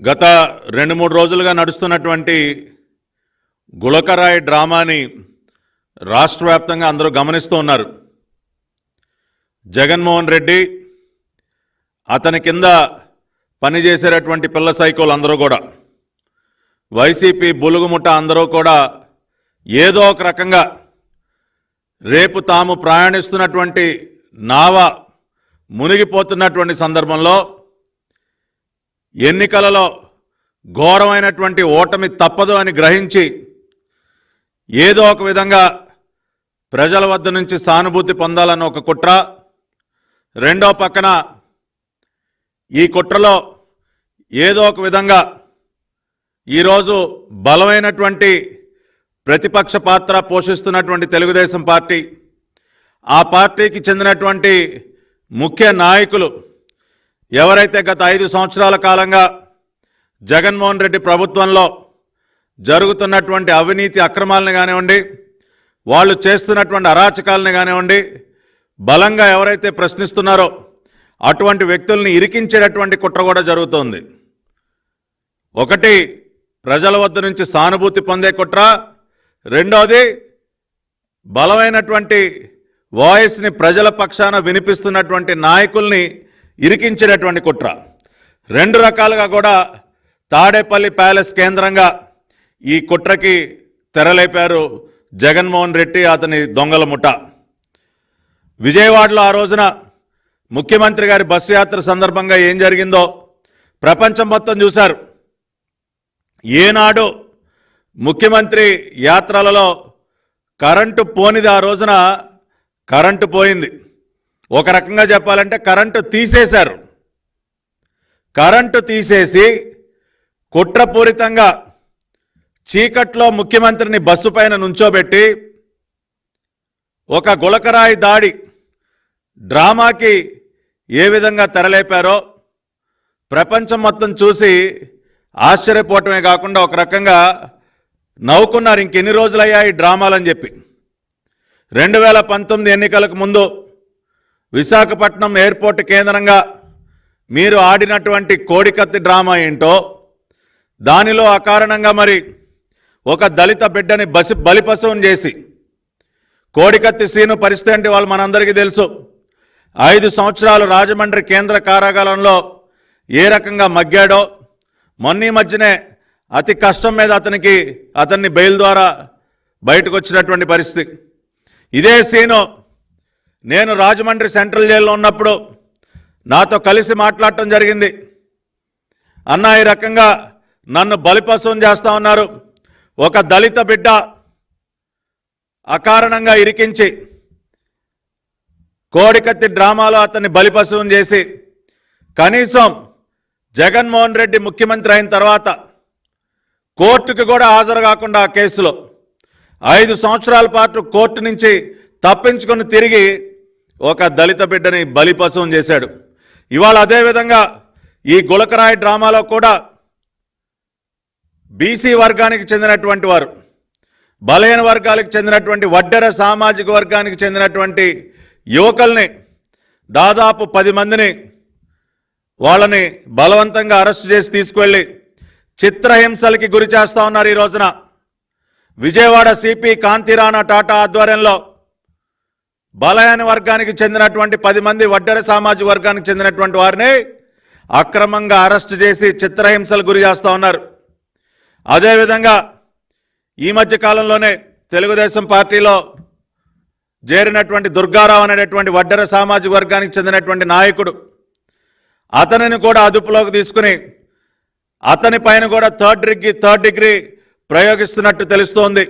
గత రెండు మూడు రోజులుగా నడుస్తున్నటువంటి గులకరాయి డ్రామాని రాష్ట్ర వ్యాప్తంగా అందరూ గమనిస్తూ ఉన్నారు. జగన్మోహన్ రెడ్డి అతని కింద పనిచేసేటటువంటి పిల్ల సైకోలు అందరూ కూడా వైసీపీ బులుగుముఠ అందరూ కూడా ఏదో ఒక రకంగా రేపు తాము ప్రయాణిస్తున్నటువంటి నావ మునిగిపోతున్నటువంటి సందర్భంలో ఎన్నికలలో ఘోరమైనటువంటి ఓటమి తప్పదు అని గ్రహించి ఏదో ఒక విధంగా ప్రజల వద్ద నుంచి సానుభూతి పొందాలన్న ఒక కుట్ర. రెండో పక్కన ఈ కుట్రలో ఏదో ఒక విధంగా ఈరోజు బలమైనటువంటి ప్రతిపక్ష పాత్ర పోషిస్తున్నటువంటి తెలుగుదేశం పార్టీ ఆ పార్టీకి చెందినటువంటి ముఖ్య నాయకులు ఎవరైతే గత ఐదు సంవత్సరాల కాలంగా జగన్మోహన్ రెడ్డి ప్రభుత్వంలో జరుగుతున్నటువంటి అవినీతి అక్రమాలను కానివ్వండి వాళ్ళు చేస్తున్నటువంటి అరాచకాలను కానివ్వండి బలంగా ఎవరైతే ప్రశ్నిస్తున్నారో అటువంటి వ్యక్తుల్ని ఇరికించేటటువంటి కుట్ర కూడా జరుగుతోంది. ఒకటి ప్రజల వద్ద నుంచి సానుభూతి పొందే కుట్ర. రెండోది బలమైనటువంటి వాయిస్ని ప్రజల పక్షాన వినిపిస్తున్నటువంటి నాయకుల్ని ఇరికించినటువంటి కుట్ర. రెండు రకాలుగా కూడా తాడేపల్లి ప్యాలెస్ కేంద్రంగా ఈ కుట్రకి తెరలేపారు జగన్మోహన్ రెడ్డి అతని దొంగల ముఠ. విజయవాడలో ఆ రోజున ముఖ్యమంత్రి గారి బస్సు యాత్ర సందర్భంగా ఏం జరిగిందో ప్రపంచం మొత్తం చూశారు. ఏనాడు ముఖ్యమంత్రి యాత్రలలో కరెంటు పోనిది ఆ రోజున కరెంటు పోయింది. ఒక రకంగా చెప్పాలంటే కరెంటు తీసేశారు. కరెంటు తీసేసి కుట్రపూరితంగా చీకట్లో ముఖ్యమంత్రిని బస్సు పైన నుంచోబెట్టి ఒక గులకరాయి దాడి డ్రామాకి ఏ విధంగా తెరలేపారో ప్రపంచం మొత్తం చూసి ఆశ్చర్యపోవటమే కాకుండా ఒక రకంగా నవ్వుకున్నారు. ఇంకెన్ని రోజులయ్యా ఈ డ్రామాలని చెప్పి. రెండు వేల పంతొమ్మిది ఎన్నికలకు ముందు విశాఖపట్నం ఎయిర్పోర్ట్ కేంద్రంగా మీరు ఆడినటువంటి కోడికత్తి డ్రామా ఏంటో దానిలో అకారణంగా మరి ఒక దళిత బిడ్డని బసి బలిపశువుని చేసి కోడికత్తి సీను పరిస్థితి అంటే వాళ్ళు మనందరికీ తెలుసు. ఐదు సంవత్సరాలు రాజమండ్రి కేంద్ర కారాగారంలో ఏ రకంగా మగ్గాడో మొన్నీ మధ్యనే అతి కష్టం మీద అతనికి అతన్ని బెయిల్ ద్వారా బయటకు వచ్చినటువంటి పరిస్థితి. ఇదే సీను నేను రాజమండ్రి సెంట్రల్ జైల్లో ఉన్నప్పుడు నాతో కలిసి మాట్లాడటం జరిగింది. అన్న ఈ రకంగా నన్ను బలిపశువం చేస్తా ఉన్నారు. ఒక దళిత బిడ్డ అకారణంగా ఇరికించి కోడికత్తి డ్రామాలో అతన్ని బలిపశువం చేసి కనీసం జగన్మోహన్ రెడ్డి ముఖ్యమంత్రి అయిన తర్వాత కోర్టుకు కూడా హాజరు కాకుండా ఆ కేసులో ఐదు సంవత్సరాల పాటు కోర్టు నుంచి తప్పించుకొని తిరిగి ఒక దళిత బిడ్డని బలిపశం చేశాడు. ఇవాళ అదేవిధంగా ఈ గులకరాయి డ్రామాలో కూడా బీసీ వర్గానికి చెందినటువంటి వారు బలహీన వర్గాలకు చెందినటువంటి వడ్డెర సామాజిక వర్గానికి చెందినటువంటి యువకుల్ని దాదాపు పది మందిని వాళ్ళని బలవంతంగా అరెస్ట్ చేసి తీసుకువెళ్ళి చిత్రహింసలకి గురి చేస్తా ఉన్నారు ఈ రోజున. విజయవాడ సిపి కాంతిరాణా టాటా ఆధ్వర్యంలో బలయాని వర్గానికి చెందినటువంటి పది మంది వడ్డెర సామాజిక వర్గానికి చెందినటువంటి వారిని అక్రమంగా అరెస్ట్ చేసి చిత్రహింసలు గురి చేస్తూ ఉన్నారు. అదేవిధంగా ఈ మధ్య కాలంలోనే తెలుగుదేశం పార్టీలో చేరినటువంటి దుర్గారావు అనేటటువంటి వడ్డెర సామాజిక వర్గానికి చెందినటువంటి నాయకుడు అతనిని కూడా అదుపులోకి తీసుకుని అతని పైన కూడా థర్డ్ డిగ్రీ థర్డ్ డిగ్రీ ప్రయోగిస్తున్నట్టు తెలుస్తోంది.